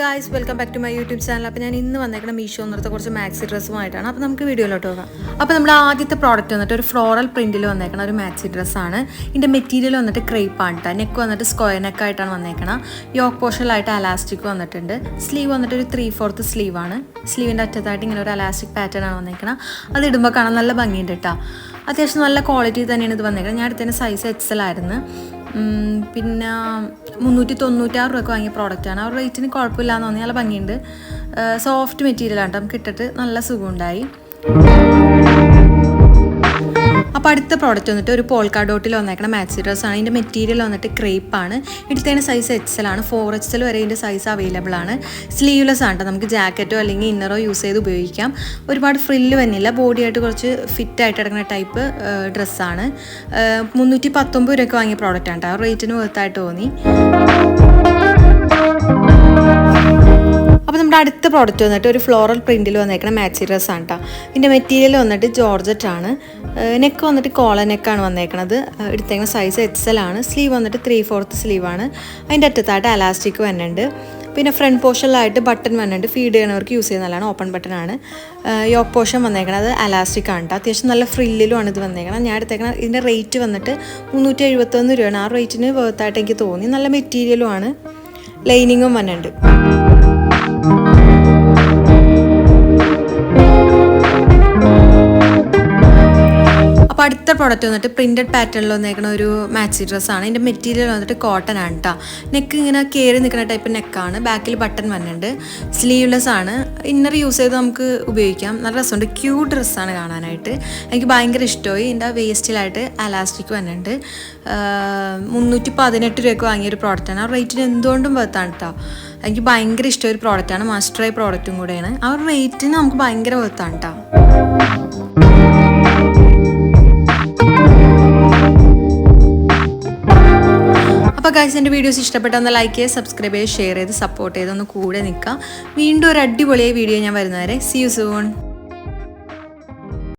Guys welcome back to my YouTube channel അപ്പോൾ ഞാൻ ഇന്ന് വന്നേക്കുന്ന മീഷോ എന്നിടത്ത് കുറച്ച് മാക്സി ഡ്രസ്സുമായിട്ടാണ് അപ്പോൾ നമുക്ക് വീഡിയോയിലോട്ട് പോകാം. അപ്പോൾ നമ്മുടെ ആദ്യത്തെ പ്രോഡക്റ്റ് വന്നിട്ട് ഒരു ഫ്ലോറൽ പ്രിന്റിൽ വന്നേക്കണ ഒരു മാക്സി ഡ്രസ്സാണ് ഇതിന്റെ മെറ്റീരിയൽ വന്നിട്ട് ക്രേപ്പ് ആണ് കേട്ടോ നെക്ക് വന്നിട്ട് സ്ക്വയർ നെക്കായിട്ടാണ് വന്നേക്കണം. യോക്ക് പോർഷനിലായിട്ട് അലാസ്റ്റിക് വന്നിട്ടുണ്ട്. സ്ലീവ് വന്നിട്ട് ഒരു ത്രീ ഫോർത്ത് സ്ലീവാണ് സ്ലീവിന്റെ അറ്റത്തായിട്ട് ഇങ്ങനെ ഒരു അലാസ്റ്റിക് പാറ്റേൺ ആണ് വന്നേക്കണം. അത് ഇടുമ്പോൾ കാണാൻ നല്ല ഭംഗിയുണ്ട് കേട്ടോ അത്യാവശ്യം നല്ല ക്വാളിറ്റി തന്നെയാണ് ഇത് വന്നേക്കുന്നത് ഞാൻ അടുത്തതിന്റെ സൈസ് എക്സൽ ആയിരുന്നു പിന്നെ മുന്നൂറ്റി തൊണ്ണൂറ്റാറ് രൂപയ്ക്ക് വാങ്ങിയ പ്രോഡക്റ്റാണ് ആ റേറ്റിന് കുഴപ്പമില്ലാന്ന് തോന്നി. നല്ല ഭംഗിയുണ്ട്. സോഫ്റ്റ് മെറ്റീരിയലാണ് നമുക്ക് ഇട്ടിട്ട് നല്ല സുഖമുണ്ടായി. അപ്പോൾ അടുത്ത പ്രോഡക്റ്റ് വന്നിട്ട് ഒരു പോൾക്കാ ഡോട്ടിൽ വന്നേക്കണ മാക്സി ആണ്. ഇതിന്റെ മെറ്റീരിയൽ വന്നിട്ട് ക്രേപ്പ് ആണ്. എടുത്തതിന് സൈസ് എക്സൽ ആണ്. ഫോർ എക്സൽ വരെ ഇതിന്റെ സൈസ് അവൈലബിൾ ആണ്. സ്ലീവ്ലെസ് ആണ്. നമുക്ക് ജാക്കറ്റോ അല്ലെങ്കിൽ ഇന്നറോ യൂസ് ചെയ്ത് ഉപയോഗിക്കാം. ഒരുപാട് ഫ്രില്ല് വന്നില്ല. ബോഡിയായിട്ട് കുറച്ച് ഫിറ്റ് ആയിട്ട് കിടക്കുന്ന ടൈപ്പ് ഡ്രസ്സാണ് മുന്നൂറ്റി പത്തൊമ്പത് രൂപയ്ക്ക് വാങ്ങിയ പ്രോഡക്റ്റ് ആണ് കേട്ടോ റേറ്റിന് വർത്തായിട്ട് തോന്നി. അടുത്ത പ്രോഡക്റ്റ് വന്നിട്ട് ഒരു ഫ്ലോറൽ പ്രിന്റിൽ വന്നേക്കണം മാച്ചി ഡ്രസ് ആണ് കേട്ടോ ഇതിന്റെ മെറ്റീരിയൽ വന്നിട്ട് ജോർജറ്റ് ആണ്. നെക്ക് വന്നിട്ട് കോള നെക്കാണ് വന്നേക്കണത്. എടുത്തേക്കുന്ന സൈസ് എക്സൽ ആണ്. സ്ലീവ് വന്നിട്ട് ത്രീ ഫോർത്ത് ആണ്. അതിന്റെ അറ്റത്തായിട്ട് അലാസ്റ്റിക് വന്നിട്ടുണ്ട് പിന്നെ ഫ്രണ്ട് പോർഷനിലായിട്ട് ബട്ടൺ വന്നിട്ടുണ്ട് ഫീഡ് ചെയ്യണവർക്ക് യൂസ് ചെയ്യുന്നതാണ് ഓപ്പൺ ബട്ടൺ ആണ്. യോക്ക് പോർഷൻ വന്നേക്കണത് അലാസ്റ്റിക് ആണ് കേട്ടോ അത്യാവശ്യം നല്ല ഫ്രില്ലിലുമാണ് ഇത് വന്നേക്കണം ഞാൻ എടുത്തേക്കണ ഇതിന്റെ റേറ്റ് വന്നിട്ട് മുന്നൂറ്റി എഴുപത്തൊന്ന് രൂപയാണ്. ആ റേറ്റിന് വേർത്തായിട്ട് എനിക്ക് തോന്നി. നല്ല മെറ്റീരിയലും ആണ്. ലൈനിങ്ങും വന്നിട്ടുണ്ട് അടുത്ത പ്രോഡക്റ്റ് വന്നിട്ട് പ്രിന്റഡ് പാറ്റേണിൽ വന്നേക്കുന്ന ഒരു മാച്ചി ഡ്രസ്സാണ് ഇതിന്റെ മെറ്റീരിയൽ വന്നിട്ട് കോട്ടൺ ആണ് കേട്ടോ നെക്ക് ഇങ്ങനെ കയറി നിൽക്കുന്ന ടൈപ്പ് നെക്കാണ് ബാക്കിൽ ബട്ടൺ വന്നിട്ടുണ്ട്. സ്ലീവ്ലെസ് ആണ്. ഇന്നർ യൂസ് ചെയ്ത് നമുക്ക് ഉപയോഗിക്കാം. നല്ല രസമുണ്ട്. ക്യൂട്ട് ഡ്രസ്സാണ് കാണാനായിട്ട്. എനിക്ക് ഭയങ്കര ഇഷ്ടമായി. ഇതിന്റെ വേസ്റ്റിലായിട്ട് അലാസ്റ്റിക് വന്നിട്ടുണ്ട്. മുന്നൂറ്റി പതിനെട്ട് രൂപയ്ക്ക് വാങ്ങിയൊരു പ്രോഡക്റ്റാണ് ആ റേറ്റിന് എന്തുകൊണ്ടും വെർത്താണ് കേട്ടോ എനിക്ക് ഭയങ്കര ഇഷ്ടമായ ഒരു പ്രോഡക്റ്റാണ് മസ്റ്റർ ആയി പ്രോഡക്റ്റും കൂടെയാണ്. ആ ഒരു റേറ്റിന് നമുക്ക് ഭയങ്കര വെർത്താണ് കേട്ടോ അപ്പോൾ എന്റെ വീഡിയോസ് ഇഷ്ടപ്പെട്ടെന്ന് ലൈക്ക് ചെയ്ത് സബ്സ്ക്രൈബ് ചെയ്ത് ഷെയർ ചെയ്ത് സപ്പോർട്ട് ചെയ്ത് ഒന്ന് കൂടെ നിൽക്കാം വീണ്ടും ഒരു അടിപൊളിയായ വീഡിയോ ഞാൻ വരുന്നവരെ. C you soon